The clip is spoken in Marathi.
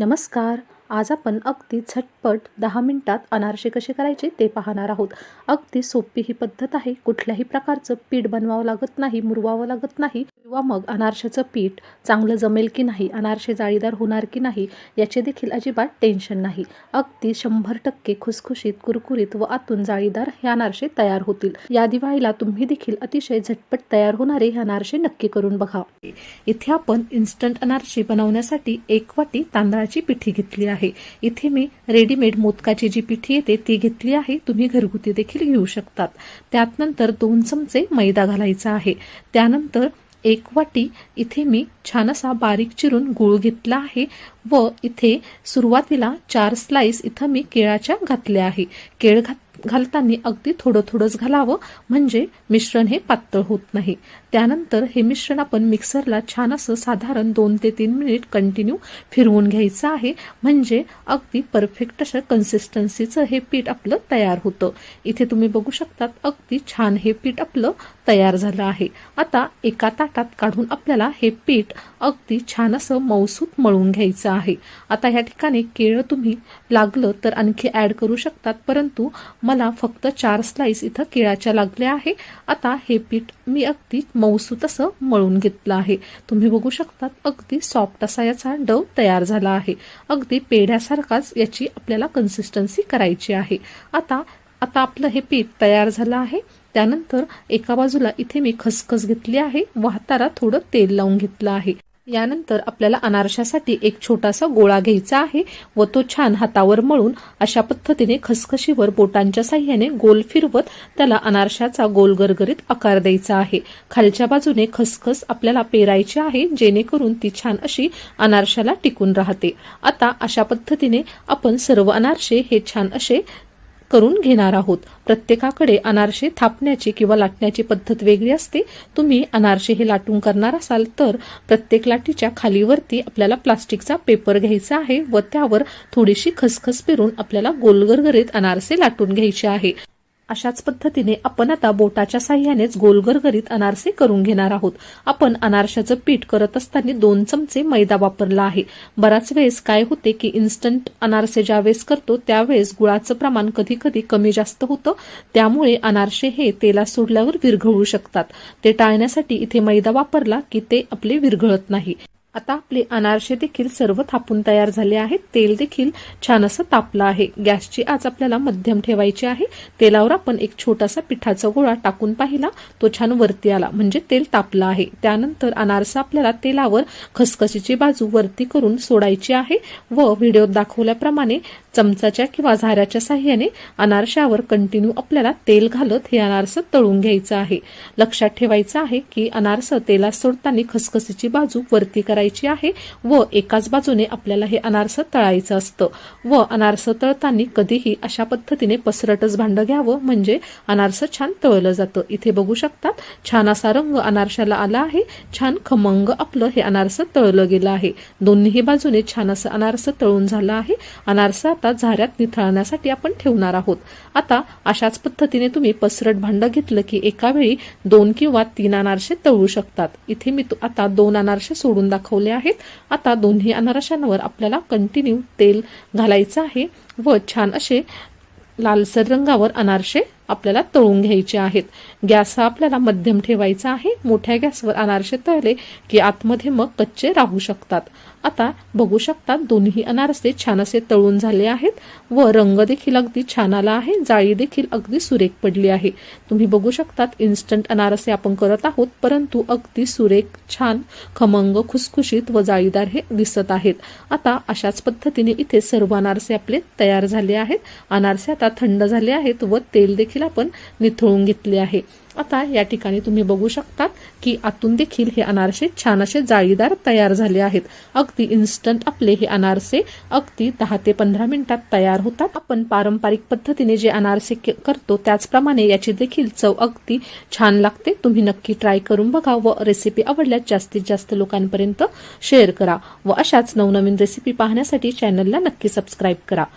नमस्कार. आज आपण अगदी झटपट दहा मिनटात अनारसे कसे करायचे ते पाहणार आहोत. अगदी सोपी ही पद्धत आहे. कुठल्याही प्रकारचं पीठ बनवावं लागत नाही मुरवावं लागत नाही. किंवा मग अनारशाचं पीठ चांगलं जमेल की नाही अनारसे जाळीदार होणार की नाही याचे देखील अजिबात टेन्शन नाही. अगदी शंभर टक्के खुसखुशीत कुरकुरीत व आतून जाळीदार हे अनारसे तयार होतील. या दिवाळीला तुम्ही देखील अतिशय झटपट तयार होणारे हे अनारसे नक्की करून बघा. इथे आपण इन्स्टंट अनारशी बनवण्यासाठी एक वाटी तांदळाची पिठी घेतली आहे. इथे मी रेडीमेड मोदकाची जी पिठी येते ती घेतली आहे. तुम्ही घरगुती देखील घेऊ शकतात. त्यात नंतर दोन चमचे मैदा घालायचा आहे. त्यानंतर एक वाटी इथे मी छान असा बारीक चिरून गूळ घेतला आहे व इथे सुरुवातीला चार स्लाइस इथं मी केळाच्या घातल्या आहे. केळ घात घालताना अगदी थोडं थोडंच घालावं. म्हणजे मिश्रण हे पातळ होत नाही. त्यानंतर हे मिश्रण आपण मिक्सरला छान असं साधारण दोन ते तीन मिनिट कंटिन्यू फिरवून घ्यायचं आहे. म्हणजे अगदी परफेक्ट अशा कन्सिस्टन्सीचं हे पीठ आपलं तयार होतं. इथे तुम्ही बघू शकतात अगदी छान हे पीठ आपलं तयार झालं आहे. आता एका ताटात काढून आपल्याला हे पीठ अगदी छान असं मौसूत मळून घ्यायचं आहे. आता या ठिकाणी केळं तुम्ही लागलं तर आणखी ऍड करू शकतात. परंतु मला फक्त चार स्लाइस इथं केळाच्या लागल्या आहे. आता हे पीठ मी अगदी मऊसू तसं मळून घेतलं आहे. तुम्ही बघू शकतात अगदी सॉफ्ट असा याचा डव तयार झाला आहे. अगदी पेढ्यासारखाच याची आपल्याला कन्सिस्टन्सी करायची आहे. आता आता आपलं हे पीठ तयार झालं आहे. त्यानंतर एका बाजूला इथे मी खसखस घेतली आहे. व हाताला थोडं तेल लावून घेतलं आहे. यानंतर आपल्याला अनारशासाठी एक छोटासा गोळा घ्यायचा आहे व तो छान हातावर मळून अशा पद्धतीने खसखशीवर बोटांच्या साह्याने गोल फिरवत त्याला अनारशाचा गोल गरगरीत आकार द्यायचा आहे. खालच्या बाजूने खसखस आपल्याला पेरायची आहे जेणेकरून ती छान अशी अनारशाला टिकून राहते. आता अशा पद्धतीने आपण सर्व अनारसे हे छान असे करून घेणार आहोत. प्रत्येकाकडे अनारसे थापण्याची किंवा लाटण्याची पद्धत वेगळी असते. तुम्ही अनारसे हे लाटून करणार असाल तर प्रत्येक लाटीच्या खालीवरती आपल्याला प्लास्टिकचा पेपर घ्यायचा आहे व त्यावर थोडीशी खसखस पेरून आपल्याला गोलगरगरीत अनारसे लाटून घ्यायचे आहे. अशाच पद्धतीने आपण आता बोटाच्या साह्यानेच गोलगरगरीत अनारसे करून घेणार आहोत. आपण अनारशाचं पीठ करत असताना दोन चमचे मैदा वापरला आहे. बराच वेळेस काय होते की इन्स्टंट अनारसे ज्यावेळेस करतो त्यावेळेस गुळाचं प्रमाण कधी कधी कमी जास्त होतं. त्यामुळे अनारसे हे तेला सोडल्यावर विरघळू शकतात. ते टाळण्यासाठी इथे मैदा वापरला की ते आपले विरघळत नाही. आता आपले अनारसे देखील सर्व थापून तयार झाले आहेत. तेल देखील छान असं तापलं आहे. गॅसची आज आपल्याला मध्यम ठेवायची आहे. तेलावर आपण एक छोटासा पिठाचा गोळा टाकून पाहिला. तो छान वरती आला. म्हणजे तेल तापलं आहे. त्यानंतर अनारसा आपल्याला तेलावर खसखशीची बाजू वरती करून सोडायची आहे व व्हिडिओत दाखवल्याप्रमाणे चमचाच्या किंवा झाऱ्याच्या साह्याने अनारशावर कंटिन्यू आपल्याला तेल घालत हे अनारसं तळून घ्यायचं आहे. लक्षात ठेवायचं आहे की अनारसं तेलात सोडताना खसखसीची बाजू वरती करायची आहे व एकाच बाजूने आपल्याला हे अनारसं तळायचं असतं. व अनारसं तळताना कधीही अशा पद्धतीने पसरटच भांड घ्यावं. म्हणजे अनारसं छान तळलं जातं. इथे बघू शकतात छान असा रंग अनारशाला आला आहे. छान खमंग आपलं हे अनारसं तळलं गेलं आहे. दोन्ही बाजूने छान असं अनारसं तळून झालं आहे. अनारसं आता झाऱ्यात निथळण्यासाठी आपण ठेवणार आहोत. आता अशाच पद्धतीने तुम्ही पसरट भांड घेतलं की एका वेळी दोन किंवा तीन अनारसे तळू शकतात. इथे मी आता दोन अनारसे सोडून दाखवले आहेत. आता दोन्ही अनारशांवर आपल्याला कंटिन्यू तेल घालायचं आहे व छान असे लालसर रंगावर अनारसे आपल्याला तळून घ्यायचे आहेत. गॅस हा आपल्याला मध्यम ठेवायचा आहे. मोठ्या गॅसवर अनारसे तळले की आतमध्ये मग कच्चे राहू शकतात. आता बघू शकतात दोन्ही अनारसे छान असे तळून झाले आहेत व रंग देखील अगदी छान आला आहे. जाळी देखील अगदी सुरेख पडली आहे. तुम्ही बघू शकतात इन्स्टंट अनारसे आपण करत आहोत परंतु अगदी सुरेख छान खमंग खुसखुशीत व जाळीदार हे दिसत आहेत. आता अशाच पद्धतीने इथे सर्व अनारसे आपले तयार झाले आहेत. अनारसे आता थंड झाले आहेत व तेल देखील आपण निथळून घेतले आहे. आता या ठिकाणी तुम्ही बघू शकता की आतून देखील हे अनारसे छान असे जाळीदार तयार झाले आहेत. अगदी इन्स्टंट आपले हे अनारसे अगदी दहा ते पंधरा मिनिटात तयार होतात. आपण पारंपरिक पद्धतीने जे अनारसे करतो त्याचप्रमाणे याची देखील चव अगदी छान लागते. तुम्ही नक्की ट्राय करून बघा व रेसिपी आवडल्यास जास्तीत जास्त लोकांपर्यंत शेअर करा व अशाच नवनवीन रेसिपी पाहण्यासाठी चॅनलला नक्की सबस्क्राईब करा.